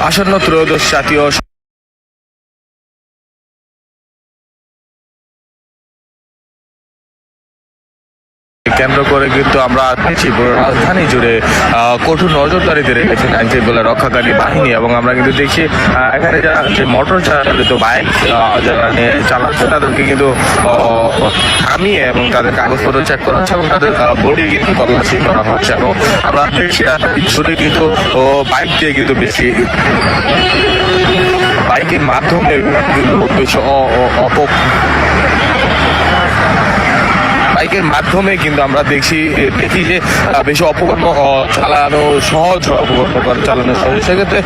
আসন্ন ত্রয়োদশ জাতীয় কেন্দ্র করে কিন্তু আমরা রাজধানী জুড়ে কঠোর নজরদারিতে রেখেছেন আইন শৃঙ্খলা রক্ষাকারী বাহিনী এবং আমরা কিন্তু দেখছি এখানে যারা মোটর চালিত বাইক যারা চালাচ্ছে তাদেরকে কিন্তু থামিয়ে এবং তাদের কাগজপত্র চেক করা হচ্ছে এবং তাদের বডি কিন্তু তল্লাশি করা হচ্ছে। এবং আমরা শুধু কিন্তু বাইক দিয়ে কিন্তু বেশি বাইকের মাধ্যমে কিন্তু অপ বাইকের মাধ্যমে কিন্তু আমরা দেখছি দেখি যে বেশি অপকর্ম চালানো সহজ অপকর্ম করা চালানো সহজ। সেক্ষেত্রে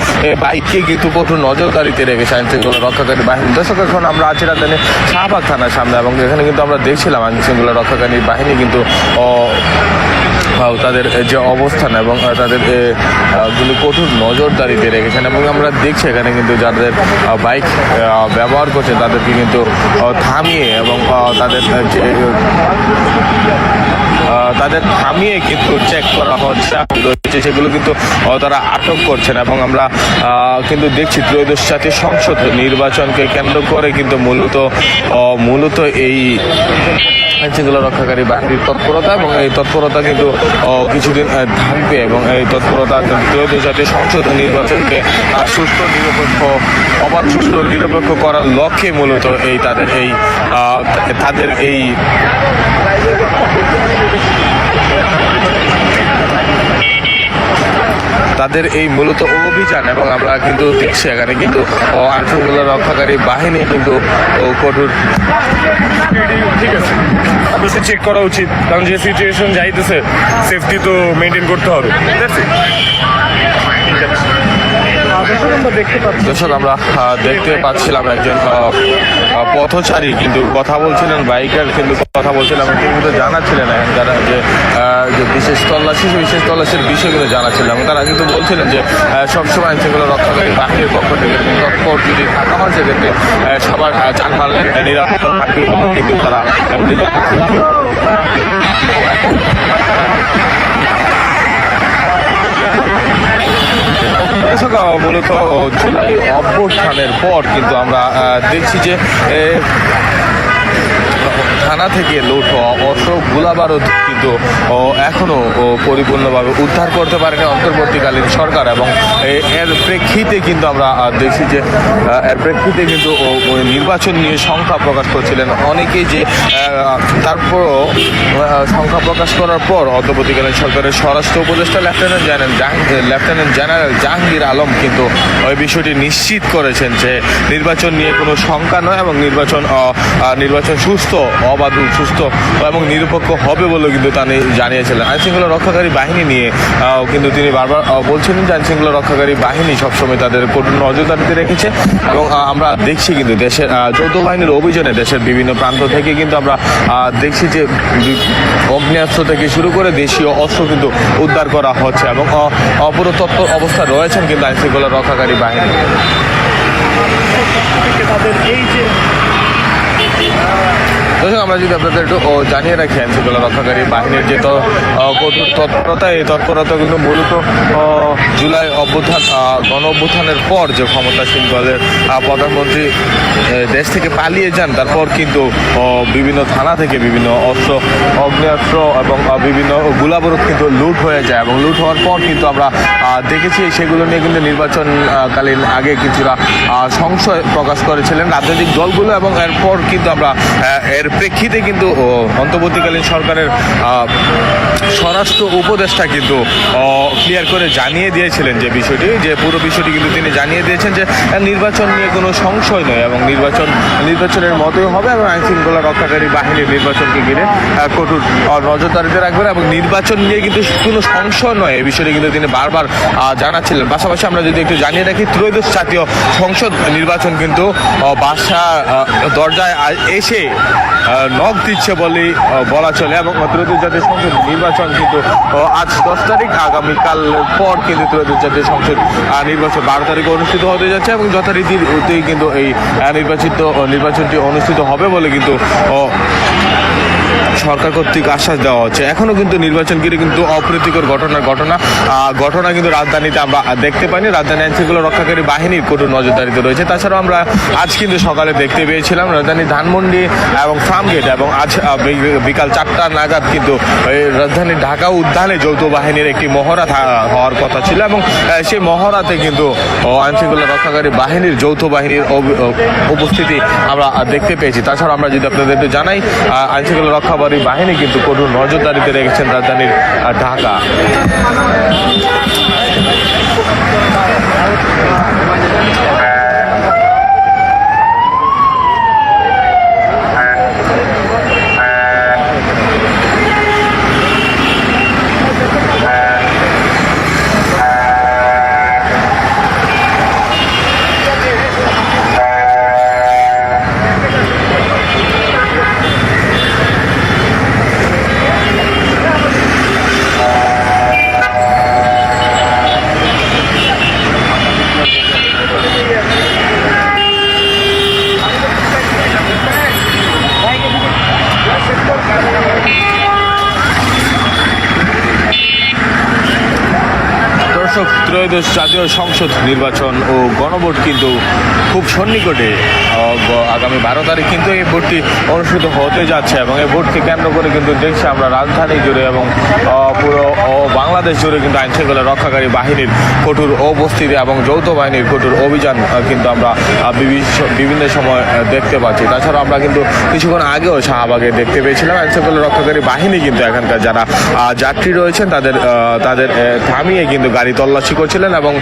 বাইককে কিন্তু কঠোর নজরদারিতে রেখে আইন শৃঙ্খলা রক্ষাকারী বাহিনী। দর্শক, এখন আমরা আছি রাজধানী শাহবাগ থানার সামনে এবং এখানে কিন্তু আমরা দেখছিলাম আইন শৃঙ্খলা রক্ষাকারী বাহিনী কিন্তু তাদের যে অবস্থান এবং তাদের গুলি কঠোর নজরদারিতে রেখেছেন এবং আমরা দেখছি এখানে কিন্তু যাদের বাইক ব্যবহার করছে তাদেরকে কিন্তু থামিয়ে এবং তাদের তাদের থামিয়ে কিন্তু চেক করা হচ্ছে। রয়েছে সেগুলো কিন্তু তারা আটক করছেন এবং আমরা কিন্তু দেখছি ত্রয়োদশ জাতীয় সংসদ নির্বাচনকে কেন্দ্র করে কিন্তু মূলত মূলত এই আইনশৃঙ্খলা রক্ষাকারী বাহিনীর তৎপরতা এবং এই তৎপরতা কিন্তু কিছুদিন থাকবে এবং এই তৎপরতা ত্রয়োদশ জাতীয় সংসদ নির্বাচনকে সুস্থ নিরপেক্ষ, অবাধ সুস্থ নিরপেক্ষ করার লক্ষ্যে মূলত এই তাদের এই তাদের এই তাদের এই মূলত অভিযান এবং আমরা কিন্তু দেখছি এখানে কিন্তু আইনশৃঙ্খলা রক্ষাকারী বাহিনী কিন্তু কঠোর। আছে। অবশ্যই চেক করা উচিত, কারণ যে সিচুয়েশন যাইতেছে সেফটি তো মেনটেন করতে হবে। ঠিক it. দর্শক, আমরা দেখতে পাচ্ছিলাম একজন পথচারী, কিন্তু কথা বলছিলেন, বাইকার, কিন্তু কথা বলছিলাম কিন্তু জানাচ্ছিলেন যারা যে বিশেষ তল্লাশি বিশেষ তল্লাশির বিষয়গুলো জানাচ্ছিলেন এবং তারা কিন্তু বলছিলেন যে সবসময় সেগুলো রক্ষাকারী বাহিনীর পক্ষ থেকে তৎপর যদি থাকা হয়, সেক্ষেত্রে সবার যানবাহন নিরাপদ কিন্তু তারা মূলত জুলাই অবসানের পর কিন্তু আমরা দেখছি যে থানা থেকে লুট হওয়া অস্ত্র গোলাবারুদ কিন্তু ও, এখনও পরিপূর্ণভাবে উদ্ধার করতে পারেনি অন্তর্বর্তীকালীন সরকার এবং এর প্রেক্ষিতে কিন্তু আমরা দেখছি যে এর প্রেক্ষিতে কিন্তু নির্বাচন নিয়ে সংখ্যা প্রকাশ করছিলেন অনেকেই যে তারপরও সংখ্যা প্রকাশ করার পর অন্তর্বর্তীকালীন সরকারের স্বরাষ্ট্র উপদেষ্টা lieutenant general lieutenant general Jahangir Alam কিন্তু ওই বিষয়টি নিশ্চিত করেছেন যে নির্বাচন নিয়ে কোনো শঙ্কা নয় এবং নির্বাচন নির্বাচন সুস্থ অবাধ সুস্থ এবং নিরপেক্ষ হবে বলে কিন্তু তিনি জানিয়েছিলেন। আইন শৃঙ্খলা রক্ষাকারী বাহিনী নিয়ে কিন্তু তিনি বারবার বলছিলেন যে আইন শৃঙ্খলা রক্ষাকারী বাহিনী সবসময় তাদের কঠোর নজরদারিতে রেখেছে এবং আমরা দেখছি কিন্তু দেশের যৌথ বাহিনীর অভিযানে দেশের বিভিন্ন প্রান্ত থেকে কিন্তু আমরা দেখছি যে অগ্নেয়াস্ত্র থেকে শুরু করে দেশীয় অস্ত্র কিন্তু উদ্ধার করা হচ্ছে এবং আহ, অপর অবস্থা রয়েছেন কিন্তু আইন শৃঙ্খলা রক্ষাকারী বাহিনী। তাদের এই যে দর্শক আমরা যদি আপনাদের একটু জানিয়ে রাখি আইন শৃঙ্খলা রক্ষাকারী বাহিনীর যে তৎপরতা, এই তৎপরতা কিন্তু মূলত জুলাই অভ্যুত্থান গণ অভ্যুত্থানের পর যে ক্ষমতাসীন দলের প্রধানমন্ত্রী দেশ থেকে পালিয়ে যান, তারপর কিন্তু বিভিন্ন থানা থেকে বিভিন্ন অস্ত্র, অগ্নেয়াস্ত্র এবং বিভিন্ন গোলাবারুদ কিন্তু লুট হয়ে যায় এবং লুট হওয়ার পর কিন্তু আমরা দেখেছি, সেগুলো নিয়ে কিন্তু নির্বাচনকালীন আগে কিছুটা সংশয় প্রকাশ করেছিলেন রাজনৈতিক দলগুলো এবং এরপর কিন্তু আমরা এর প্রেক্ষিতে কিন্তু অন্তর্বর্তীকালীন সরকারের স্বরাষ্ট্র উপদেষ্টা কিন্তু ক্লিয়ার করে জানিয়ে দিয়েছিলেন যে বিষয়টি, যে পুরো বিষয়টি কিন্তু তিনি জানিয়ে দিয়েছেন যে নির্বাচন নিয়ে কোনো সংশয় নয় এবং নির্বাচন, নির্বাচনের মতোই হবে এবং আইন শৃঙ্খলা রক্ষাকারী বাহিনীর নির্বাচনকে ঘিরে কঠোর নজরদারিতে রাখবেন এবং নির্বাচন নিয়ে কিন্তু কোনো সংশয় নয়। এই বিষয়টি কিন্তু তিনি বারবার জানাচ্ছিলেন। পাশাপাশি আমরা যদি একটু জানিয়ে রাখি, ত্রয়োদশ জাতীয় সংসদ নির্বাচন কিন্তু বাসা দরজায় এসে নখ দিচ্ছে বলেই বলা চলে। এবং ত্রয়োদশ জাতীয় সংসদ নির্বাচন কিন্তু আজ দশ তারিখ, আগামীকাল পর কিন্তু ত্রয়োদশ জাতীয় সংসদ নির্বাচন বারো তারিখে অনুষ্ঠিত হতে যাচ্ছে এবং যথারীতিতেই কিন্তু এই নির্বাচিত, নির্বাচনটি অনুষ্ঠিত হবে বলে কিন্তু সরকার কর্তৃক আশ্বাস দেওয়া হচ্ছে। এখনও কিন্তু নির্বাচন ঘিরে কিন্তু অপ্রীতিকর ঘটনার ঘটনা ঘটনা কিন্তু রাজধানীতে আমরা দেখতে পাইনি। রাজধানী আইন শৃঙ্খলা রক্ষাকারী বাহিনীর কঠোর নজরদারিতে রয়েছে। তাছাড়াও আমরা আজ কিন্তু সকালে দেখতে পেয়েছিলাম রাজধানী ধানমন্ডি এবং ফার্মগেট এবং আজ বিকাল চারটা নাগাদ কিন্তু রাজধানী ঢাকা উদ্যানে যৌথ বাহিনীর একটি মহড়া হওয়ার কথা ছিল এবং সেই মহড়াতে কিন্তু আইন শৃঙ্খলা রক্ষাকারী বাহিনীর যৌথ বাহিনীর উপস্থিতি আমরা দেখতে পেয়েছি। তাছাড়া আমরা যদি আপনাদের জানাই আহ, আইন শৃঙ্খলা বাহিনী কিন্তু কঠোর নজরদারিতে রেখেছেন রাজধানীর ঢাকা দর্শক ত্রয়োদশ জাতীয় সংসদ নির্বাচন ও গণভোট কিন্তু খুব সন্নিকটে আগামী বারো তারিখ কিন্তু এই ভোটটি অনুষ্ঠিত হতে যাচ্ছে এবং এই ভোটকে কেন্দ্র করে কিন্তু দেখছি আমরা রাজধানী জুড়ে এবং পুরো বাংলাদেশ জুড়ে কিন্তু আইন শৃঙ্খলা রক্ষাকারী বাহিনীর কঠোর উপস্থিতি এবং যৌথ বাহিনীর কঠোর অভিযান কিন্তু আমরা বিভিন্ন সময় দেখতে পাচ্ছি। তাছাড়া আমরা কিন্তু কিছুক্ষণ আগেও শাহবাগে দেখতে পেয়েছিলাম আইন শৃঙ্খলা রক্ষাকারী বাহিনী কিন্তু এখানকার যারা যাত্রী রয়েছেন তাদের তাদের থামিয়ে কিন্তু গাড়ি তল্লাশি করছিলেন এবং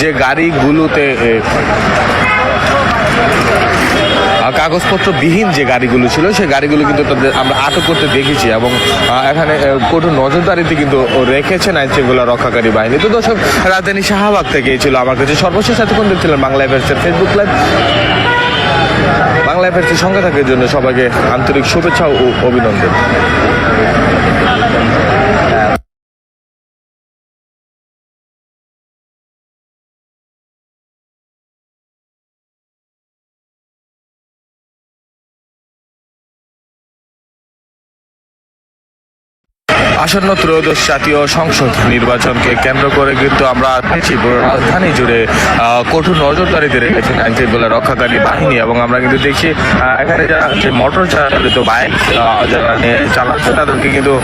যে গাড়িগুলোতে কাগজপত্র বিহীন যে গাড়িগুলো ছিল, সেই গাড়িগুলো কিন্তু তাদের আমরা আটক করতে দেখেছি এবং এখানে কঠোর নজরদারিতে কিন্তু রেখেছেন আইন শৃঙ্খলা রক্ষাকারী বাহিনী। তো দর্শক, রাজধানী শাহবাগ থেকে ছিল আমার কাছে সর্বশেষ এতক্ষণ দেখছিলেন বাংলা এফেয়ার্সের ফেসবুক লাইভ বাংলা এফেয়ার্সের সঙ্গে থাকার জন্য সবাইকে আন্তরিক শুভেচ্ছা ও অভিনন্দন। আসন্ন ত্রয়োদশ জাতীয় সংসদ নির্বাচনকে কেন্দ্র করে কিন্তু আমরা রাজধানী জুড়ে কঠোর নজরদারিতে রেখেছেন আইন শৃঙ্খলা রক্ষাকারী বাহিনী এবং আমরা কিন্তু দেখছি এখানে যারা মোটর চালিত বাইক যারা চালাচ্ছে তাদেরকে কিন্তু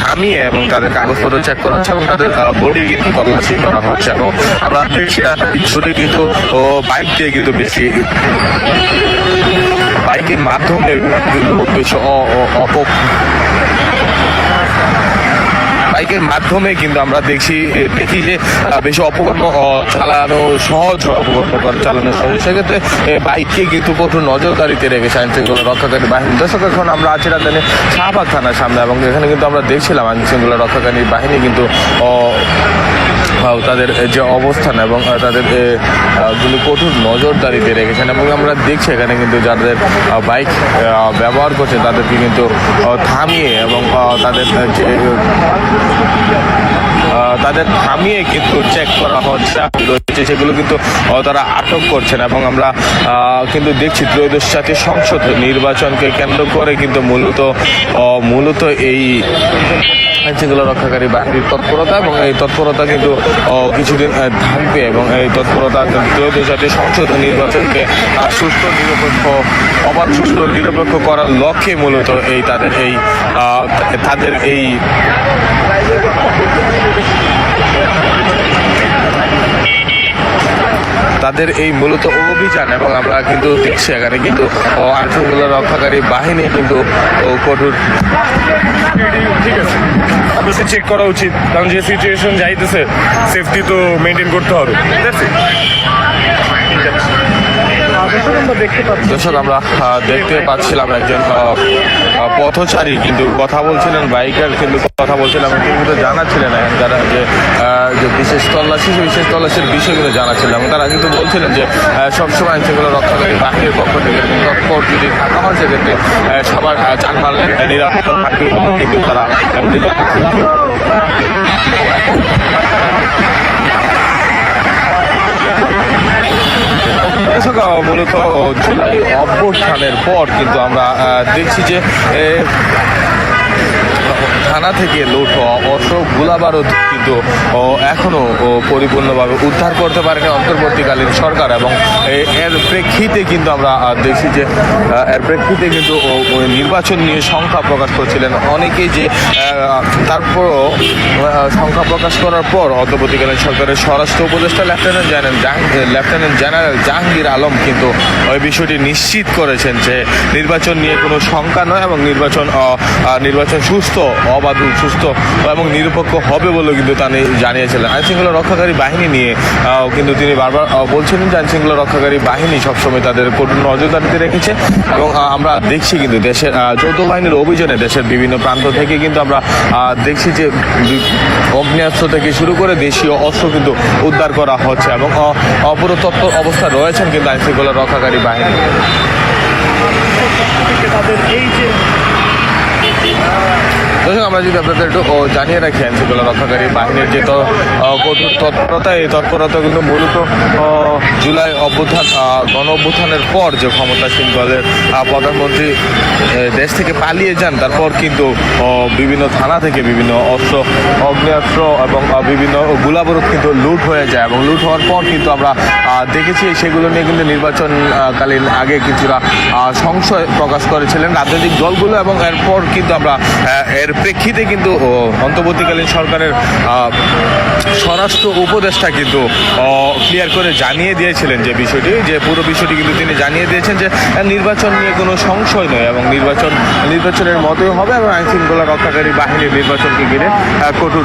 থামিয়ে এবং তাদের কাগজপত্র চেক করা হচ্ছে এবং তাদের বডি কিন্তু তল্লাশি করা হচ্ছে এবং আমরা দেখছি জুড়ে কিন্তু বাইক দিয়ে কিন্তু বেশি বাইকের মাধ্যমে বেশ অপ বাইকের মাধ্যমে কিন্তু আমরা দেখছি দেখি যে বেশি অপকর্ম চালানো, সহজ অপকর্ম করা চালানো সহজ সেক্ষেত্রে বাইককে কিন্তু কঠোর নজরদারিতে রেখে আইন শৃঙ্খলা রক্ষাকারী বাহিনী। দর্শক, এখন আমরা আছি রাজধানী শাহবাগ থানার সামনে এবং এখানে কিন্তু আমরা দেখছিলাম আইন শৃঙ্খলা রক্ষাকারী বাহিনী কিন্তু তাদের যে অবস্থান এবং তাদের গুলি কঠোর নজরদারিতে রেখেছেন এবং আমরা দেখছি এখানে কিন্তু যাদের বাইক ব্যবহার করছে তাদেরকে কিন্তু থামিয়ে এবং তাদের তাদের থামিয়ে কিন্তু চেক করা হচ্ছে। রয়েছে সেগুলো কিন্তু তারা আটক করছেন এবং আমরা কিন্তু দেখছি ত্রয়োদশ জাতীয় সংসদ নির্বাচনকে কেন্দ্র করে কিন্তু মূলত মূলত এই শৃঙ্খলা রক্ষাকারী বাহিনীর তৎপরতা এবং এই তৎপরতা কিন্তু কিছুদিন থাকবে এবং এই তৎপরতা ত্রয়োদশ জাতীয় সংসদ নির্বাচনকে সুস্থ নিরপেক্ষ, অবাধ সুস্থ নিরপেক্ষ করার লক্ষ্যে মূলত এই তাদের এই তাদের এই তাদের এই মূলত অভিযান এবং আমরা কিন্তু দেখছি এখানে কিন্তু আইনশৃঙ্খলা রক্ষাকারী বাহিনী কিন্তু কঠোর। আছে। চেক করা উচিত, কারণ যে সিচুয়েশন যাইতেছে সেফটি তো মেনটেন করতে হবে। ঠিক it. দর্শক, আমরা দেখতে পাচ্ছিলাম একজন পথচারী, কিন্তু কথা বলছিলেন বাইকার, কিন্তু কথা বলছিলাম কিন্তু জানাচ্ছিলেন এখানকার যে বিশেষ তল্লাশি বিশেষ তল্লাশির বিষয়গুলো এবং তারা কিন্তু বলছিলেন যে সবসময় শৃঙ্খলা রক্ষাকারী বাহিনীর পক্ষ থেকে তৎপর যদি থাকা হয়, সেক্ষেত্রে সবার যানবাহন নিরাপদ কিন্তু তারা মূলত জুলাই অবসানের পর কিন্তু আমরা দেখছি যে থানা থেকে লুট হওয়া অস্ত্র গোলাবারুদ কিন্তু ও, এখনও পরিপূর্ণভাবে উদ্ধার করতে পারেনি অন্তর্বর্তীকালীন সরকার এবং এর প্রেক্ষিতে কিন্তু আমরা দেখছি যে এর প্রেক্ষিতে কিন্তু নির্বাচন নিয়ে সংখ্যা প্রকাশ করছিলেন অনেকেই যে তারপরও সংখ্যা প্রকাশ করার পর অন্তর্বর্তীকালীন সরকারের স্বরাষ্ট্র উপদেষ্টা lieutenant general lieutenant general Jahangir Alam কিন্তু ওই বিষয়টি নিশ্চিত করেছেন যে নির্বাচন নিয়ে কোনো শঙ্কা নয় এবং নির্বাচন নির্বাচন সুস্থ অবাধ সুস্থ এবং নিরপেক্ষ হবে বলে কিন্তু তিনি জানিয়েছিলেন। আইন শৃঙ্খলা রক্ষাকারী বাহিনী নিয়ে কিন্তু তিনি বারবার বলছিলেন যে আইন শৃঙ্খলা রক্ষাকারী বাহিনী সবসময় তাদের কঠোর নজরদারিতে রেখেছে এবং আমরা দেখছি কিন্তু দেশের যৌথ বাহিনীর অভিযানে দেশের বিভিন্ন প্রান্ত থেকে কিন্তু আমরা দেখছি যে অগ্নেয়াস্ত্র থেকে শুরু করে দেশীয় অস্ত্র কিন্তু উদ্ধার করা হচ্ছে এবং অ- অপর তৎপর অবস্থা রয়েছেন কিন্তু আইন শৃঙ্খলা রক্ষাকারী বাহিনী। তাদের এই যে দর্শক আমরা যদি আপনাদের একটু জানিয়ে রাখি আইন শৃঙ্খলা রক্ষাকারী বাহিনীর যে তৎপরতা, এই তৎপরতা কিন্তু মূলত জুলাই অভ্যুত্থান গণ অভ্যুত্থানের পর যে ক্ষমতাসীন দলের প্রধানমন্ত্রী দেশ থেকে পালিয়ে যান, তারপর কিন্তু বিভিন্ন থানা থেকে বিভিন্ন অস্ত্র, অগ্নেয়াস্ত্র এবং বিভিন্ন গোলাবারুদ কিন্তু লুট হয়ে যায় এবং লুট হওয়ার পর কিন্তু আমরা দেখেছি, সেগুলো নিয়ে কিন্তু নির্বাচনকালীন আগে কিছুটা সংশয় প্রকাশ করেছিলেন রাজনৈতিক দলগুলো এবং এরপর কিন্তু আমরা এর প্রেক্ষিতে কিন্তু অন্তর্বর্তীকালীন সরকারের স্বরাষ্ট্র উপদেষ্টা কিন্তু ক্লিয়ার করে জানিয়ে দিয়েছিলেন যে বিষয়টি, যে পুরো বিষয়টি কিন্তু তিনি জানিয়ে দিয়েছেন যে নির্বাচন নিয়ে কোনো সংশয় নয় এবং নির্বাচন, নির্বাচনের মতোই হবে এবং আইন শৃঙ্খলা রক্ষাকারী বাহিনীর নির্বাচনকে ঘিরে কঠোর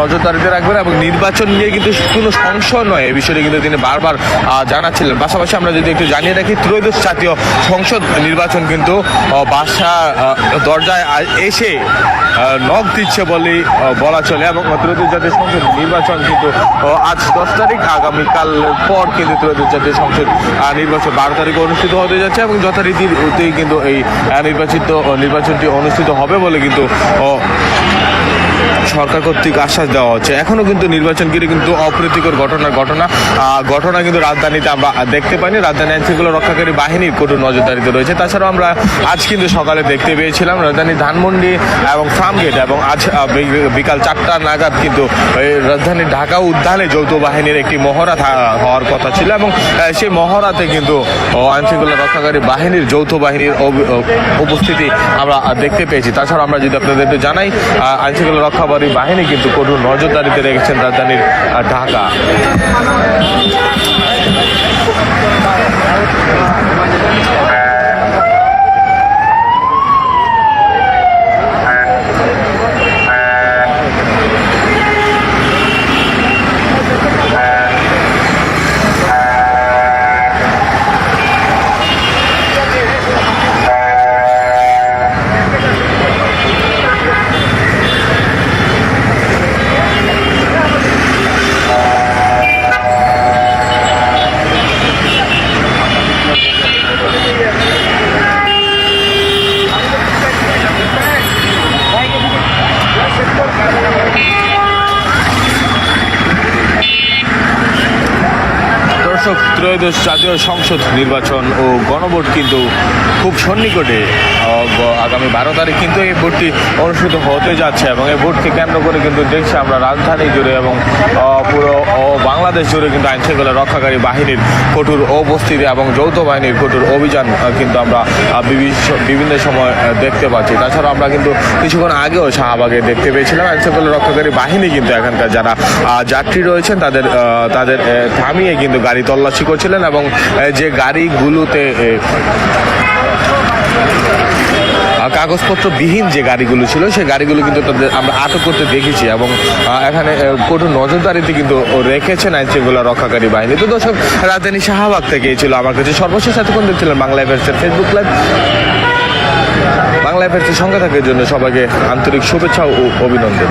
নজরদারিতে রাখবেন এবং নির্বাচন নিয়ে কিন্তু কোনো সংশয় নয়। এই বিষয়টি কিন্তু তিনি বারবার জানাচ্ছিলেন। পাশাপাশি আমরা যদি একটু জানিয়ে রাখি, ত্রয়োদশ জাতীয় সংসদ নির্বাচন কিন্তু বাসা দরজায় এসে নখ দিচ্ছে বলেই বলা চলে এবং ত্রয়োদশ জাতীয় সংসদ নির্বাচন কিন্তু আজ দশ তারিখ, আগামীকাল পর কিন্তু ত্রয়োদশ জাতীয় সংসদ নির্বাচন বারো তারিখে অনুষ্ঠিত হতে যাচ্ছে এবং যথারীতিতেই কিন্তু এই নির্বাচিত, নির্বাচনটি অনুষ্ঠিত হবে বলে কিন্তু সরকার কর্তৃক আশ্বাস দেওয়া হচ্ছে। এখনও কিন্তু নির্বাচন ঘিরে কিন্তু অপ্রীতিকর ঘটনার ঘটনা ঘটনা কিন্তু রাজধানীতে আমরা দেখতে পাইনি। রাজধানী আইন শৃঙ্খলা রক্ষাকারী বাহিনীর কঠোর নজরদারিতে রয়েছে। তাছাড়াও আমরা আজ কিন্তু সকালে দেখতে পেয়েছিলাম রাজধানী ধানমন্ডি এবং ফার্মগেট এবং আজ বিকাল চারটা নাগাদ কিন্তু রাজধানী ঢাকা উদ্যানে যৌথ বাহিনীর একটি মহড়া হওয়ার কথা ছিল এবং সেই মহড়াতে কিন্তু ও, আইন শৃঙ্খলা রক্ষাকারী বাহিনীর যৌথ বাহিনীর উপস্থিতি আমরা দেখতে পেয়েছি। তাছাড়া আমরা যদি আপনাদের জানাই আহ, আইন শৃঙ্খলা বাহিনী কিন্তু কঠোর নজরদারিতে রেখেছেন রাজধানীর ঢাকা দর্শক ত্রয়োদশ জাতীয় সংসদ নির্বাচন ও গণভোট কিন্তু খুব সন্নিকটে আগামী বারো তারিখ কিন্তু এই ভোটটি অনুষ্ঠিত হতে যাচ্ছে এবং এই ভোটকে কেন্দ্র করে কিন্তু দেখছি আমরা রাজধানী জুড়ে এবং পুরো বাংলাদেশ জুড়ে কিন্তু আইন শৃঙ্খলা রক্ষাকারী বাহিনীর কঠোর উপস্থিতি এবং যৌথ বাহিনীর কঠোর অভিযান কিন্তু আমরা বিভিন্ন সময় দেখতে পাচ্ছি। তাছাড়া আমরা কিন্তু কিছুক্ষণ আগেও শাহবাগে দেখতে পেয়েছিলাম। আইন শৃঙ্খলা রক্ষাকারী বাহিনী কিন্তু এখানকার যারা যাত্রী রয়েছেন, তাদের তাদের থামিয়ে কিন্তু গাড়ি তল্লাশি করছিলেন এবং যে গাড়িগুলোতে কাগজপত্র বিহীন যে গাড়িগুলো ছিল, সেই গাড়িগুলো কিন্তু তাদের আমরা আটক করতে দেখেছি এবং এখানে কঠোর নজরদারিতে কিন্তু রেখেছেন আইন শৃঙ্খলা রক্ষাকারী বাহিনী। তো দর্শক, রাজধানী শাহবাগ থেকে ছিল আমার কাছে সর্বশেষ এতক্ষণ দেখছিলেন বাংলা এফেয়ার্সের ফেসবুক লাইভ বাংলা এফেয়ার্সের সঙ্গে থাকার জন্য সবাইকে আন্তরিক শুভেচ্ছা ও অভিনন্দন।